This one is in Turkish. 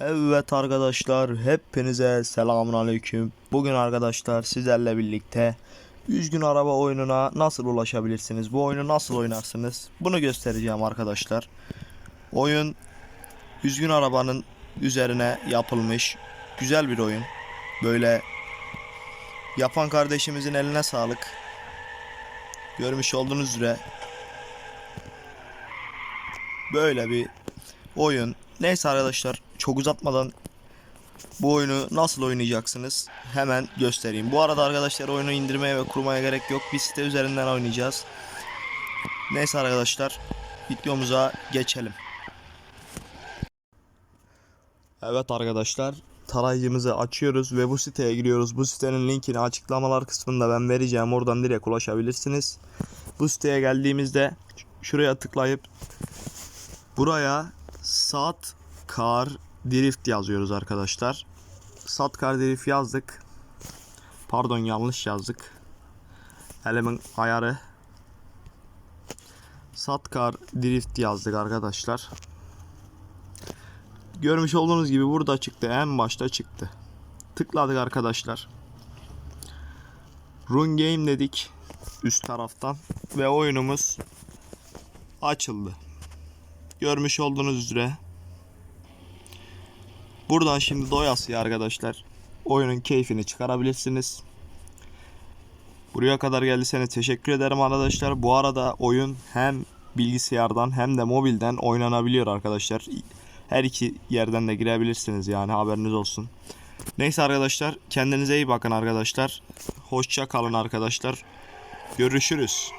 Evet arkadaşlar hepinize selamun aleyküm. Bugün arkadaşlar sizlerle birlikte 100 gün araba oyununa nasıl ulaşabilirsiniz? Bu oyunu nasıl oynarsınız? Bunu göstereceğim arkadaşlar. Oyun 100 gün arabanın üzerine yapılmış güzel bir oyun. Böyle yapan kardeşimizin eline sağlık. Görmüş olduğunuz üzere böyle bir oyun. Neyse arkadaşlar çok uzatmadan bu oyunu nasıl oynayacaksınız hemen göstereyim. Bu arada arkadaşlar oyunu indirmeye ve kurmaya gerek yok. Bir site üzerinden oynayacağız. Neyse arkadaşlar videomuza geçelim. Evet arkadaşlar tarayıcımızı açıyoruz ve bu siteye giriyoruz. Bu sitenin linkini açıklamalar kısmında ben vereceğim. Oradan direkt ulaşabilirsiniz. Bu siteye geldiğimizde şuraya tıklayıp buraya Sat Car Drift yazıyoruz arkadaşlar. Sat Car Drift yazdık. Pardon yanlış yazdık. Elimin ayarı. Sat Car Drift yazdık arkadaşlar. Görmüş olduğunuz gibi burada çıktı. En başta çıktı. Tıkladık arkadaşlar. Run Game dedik üst taraftan ve oyunumuz açıldı. Görmüş olduğunuz üzere. Buradan şimdi doyasıya arkadaşlar oyunun keyfini çıkarabilirsiniz. Buraya kadar geldiyseniz teşekkür ederim arkadaşlar. Bu arada oyun hem bilgisayardan hem de mobilden oynanabiliyor arkadaşlar. Her iki yerden de girebilirsiniz yani haberiniz olsun. Neyse arkadaşlar kendinize iyi bakın arkadaşlar. Hoşça kalın arkadaşlar. Görüşürüz.